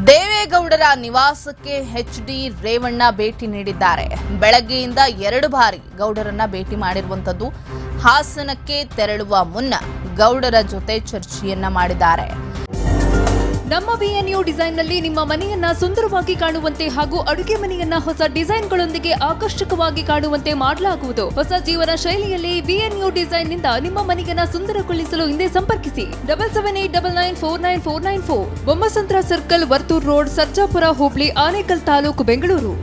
ದೇವೇಗೌಡರ ನಿವಾಸಕ್ಕೆ H D Revanna ಭೇಟಿ ನೀಡಿದ್ದಾರೆ. ಬೆಳಗ್ಗೆಯಿಂದ ಎರಡು ಬಾರಿ ಗೌಡರನ್ನ ಭೇಟಿ ಮಾಡಿರುವಂತದ್ದು ಹಾಸನಕ್ಕೆ ತೆರಳುವ ಮುನ್ನ ಗೌಡರ ಜೊತೆ ಚರ್ಚೆಯನ್ನ ಮಾಡಿದ್ದಾರೆ. ನಮ್ಮ ಬಿಎನ್ಯು ಡಿಸೈನ್ನಲ್ಲಿ ನಿಮ್ಮ ಮನೆಯನ್ನ ಸುಂದರವಾಗಿ ಕಾಣುವಂತೆ ಹಾಗೂ ಅಡುಗೆ ಮನೆಯನ್ನ ಹೊಸ ಡಿಸೈನ್ಗಳೊಂದಿಗೆ ಆಕರ್ಷಕವಾಗಿ ಕಾಣುವಂತೆ ಮಾಡಲಾಗುವುದು. ಹೊಸ ಜೀವನ ಶೈಲಿಯಲ್ಲಿ ಬಿಎನ್ಯು ಡಿಸೈನ್ನಿಂದ ನಿಮ್ಮ ಮನೆಯನ್ನ ಸುಂದರಗೊಳಿಸಲು ಹಿಂದೆ ಸಂಪರ್ಕಿಸಿ. Double seven eight double nine four nine four nine four Bommasandra circle Varthur road Sarjapura Hubli Anekal taluk Bengaluru.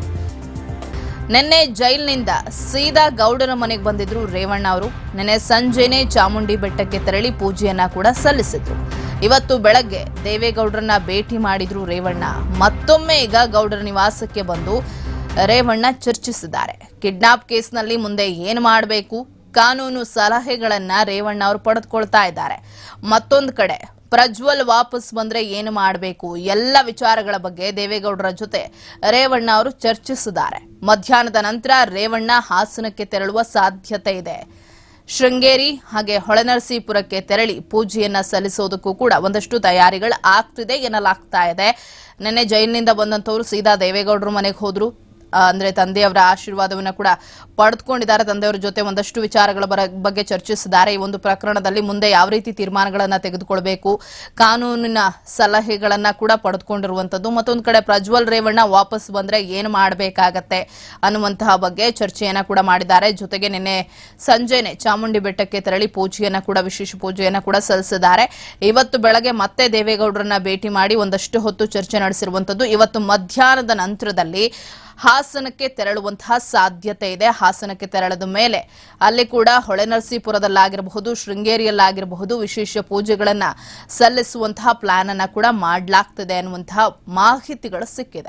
ನಿನ್ನೆ ಜೈಲಿನಿಂದ ಸೀದಾ ಗೌಡರ ಮನೆಗೆ ಬಂದಿದ್ರು ರೇವಣ್ಣ ಅವರು. ನಿನ್ನೆ ಸಂಜೆನೆ ಚಾಮುಂಡಿ ಬೆಟ್ಟಕ್ಕೆ ತೆರಳಿ ಪೂಜೆಯನ್ನ ಕೂಡ ಸಲ್ಲಿಸಿದ್ರು. ಇವತ್ತು ಬೆಳಗ್ಗೆ ದೇವೇಗೌಡರನ್ನ ಭೇಟಿ ಮಾಡಿದ್ರು ರೇವಣ್ಣ. ಮತ್ತೊಮ್ಮೆ ಈಗ ಗೌಡರ ನಿವಾಸಕ್ಕೆ ಬಂದು ರೇವಣ್ಣ ಚರ್ಚಿಸಿದ್ದಾರೆ. ಕಿಡ್ನಾಪ್ ಕೇಸ್ನಲ್ಲಿ ಮುಂದೆ ಏನು ಮಾಡಬೇಕು? ಕಾನೂನು ಸಲಹೆಗಳನ್ನ ರೇವಣ್ಣ ಅವರು ಪಡೆದುಕೊಳ್ತಾ ಇದ್ದಾರೆ. ಮತ್ತೊಂದು ಕಡೆ ಪ್ರಜ್ವಲ್ ವಾಪಸ್ ಬಂದ್ರೆ ಏನು ಮಾಡಬೇಕು? ಎಲ್ಲ ವಿಚಾರಗಳ ಬಗ್ಗೆ ದೇವೇಗೌಡರ ಜೊತೆ ರೇವಣ್ಣ ಅವರು ಚರ್ಚಿಸಿದ್ದಾರೆ. ಮಧ್ಯಾಹ್ನದ ನಂತರ ರೇವಣ್ಣ ಹಾಸನಕ್ಕೆ ತೆರಳುವ ಸಾಧ್ಯತೆ ಇದೆ. ಶೃಂಗೇರಿ ಹಾಗೆ ಹೊಳೆನರಸೀಪುರಕ್ಕೆ ತೆರಳಿ ಪೂಜೆಯನ್ನ ಸಲ್ಲಿಸೋದಕ್ಕೂ ಕೂಡ ಒಂದಷ್ಟು ತಯಾರಿಗಳು ಆಗ್ತಿದೆ ಎನ್ನಲಾಗ್ತಾ ಇದೆ. ನಿನ್ನೆ ಜೈಲಿನಿಂದ ಬಂದಂತವರು ಸೀದಾ ದೇವೇಗೌಡರು ಮನೆಗೆ ಹೋದ್ರು. ಅಂದ್ರೆ ತಂದೆಯವರ ಆಶೀರ್ವಾದವನ್ನ ಕೂಡ ಪಡೆದುಕೊಂಡಿದ್ದಾರೆ. ತಂದೆಯವರ ಜೊತೆ ಒಂದಷ್ಟು ವಿಚಾರಗಳ ಬಗ್ಗೆ ಚರ್ಚಿಸಿದ್ದಾರೆ. ಈ ಒಂದು ಪ್ರಕರಣದಲ್ಲಿ ಮುಂದೆ ಯಾವ ರೀತಿ ತೀರ್ಮಾನಗಳನ್ನು ತೆಗೆದುಕೊಳ್ಬೇಕು, ಕಾನೂನಿನ ಸಲಹೆಗಳನ್ನ ಕೂಡ ಪಡೆದುಕೊಂಡಿರುವಂತದ್ದು. ಮತ್ತೊಂದು ಕಡೆ ಪ್ರಜ್ವಲ್ ರೇವಣ್ಣ ವಾಪಸ್ ಬಂದ್ರೆ ಏನು ಮಾಡಬೇಕಾಗತ್ತೆ ಅನ್ನುವಂತಹ ಬಗ್ಗೆ ಚರ್ಚೆಯನ್ನ ಕೂಡ ಮಾಡಿದ್ದಾರೆ. ಜೊತೆಗೆ ನಿನ್ನೆ ಸಂಜೆನೆ ಚಾಮುಂಡಿ ಬೆಟ್ಟಕ್ಕೆ ತೆರಳಿ ಪೂಜೆಯನ್ನ ಕೂಡ, ವಿಶೇಷ ಪೂಜೆಯನ್ನ ಕೂಡ ಸಲ್ಲಿಸಿದ್ದಾರೆ. ಇವತ್ತು ಬೆಳಗ್ಗೆ ಮತ್ತೆ ದೇವೇಗೌಡರನ್ನ ಭೇಟಿ ಮಾಡಿ ಒಂದಷ್ಟು ಹೊತ್ತು ಚರ್ಚೆ ನಡೆಸಿರುವಂತದ್ದು. ಇವತ್ತು ಮಧ್ಯಾಹ್ನದ ನಂತರದಲ್ಲಿ ಹಾಸನಕ್ಕೆ ತೆರಳುವಂತಹ ಸಾಧ್ಯತೆ ಇದೆ. ಹಾಸನಕ್ಕೆ ತೆರಳದ ಮೇಲೆ ಅಲ್ಲಿ ಕೂಡ ಹೊಳೆನರಸೀಪುರದಲ್ಲಾಗಿರಬಹುದು ಶೃಂಗೇರಿಯಲ್ಲಾಗಿರಬಹುದು ವಿಶೇಷ ಪೂಜೆಗಳನ್ನು ಸಲ್ಲಿಸುವಂತಹ ಪ್ಲಾನ್ ಅನ್ನು ಕೂಡ ಮಾಡಲಾಗ್ತದೆ ಅನ್ನುವಂತಹ ಮಾಹಿತಿಗಳು ಸಿಕ್ಕಿದೆ.